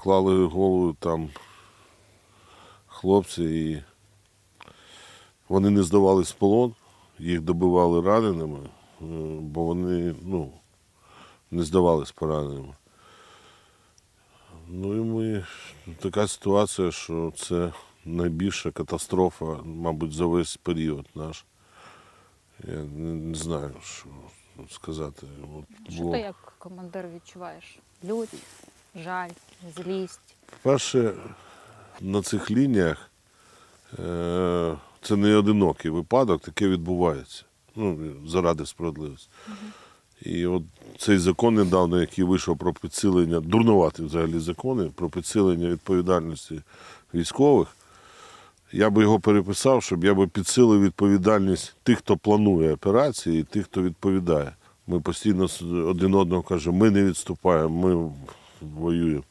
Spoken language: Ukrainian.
поклали голову там хлопці і вони не здавались в полон, їх добивали раненими, е, бо вони ну, не здавались пораненими. Ну і ми така ситуація, що це найбільша катастрофа, мабуть, за весь період наш. Я не, не знаю, що сказати. От Що було- ти як командир відчуваєш? Лють, жаль, злість. Перше, на цих лініях е, це не одинокий випадок, таке відбувається. Ну, заради справедливості. І от цей закон недавно, який вийшов про підсилення, дурнувати взагалі закони про підсилення відповідальності військових, я би його переписав, щоб я би підсилив відповідальність тих, хто планує операції, і тих, хто відповідає. Ми постійно один одного кажемо, ми не відступаємо, ми воюємо.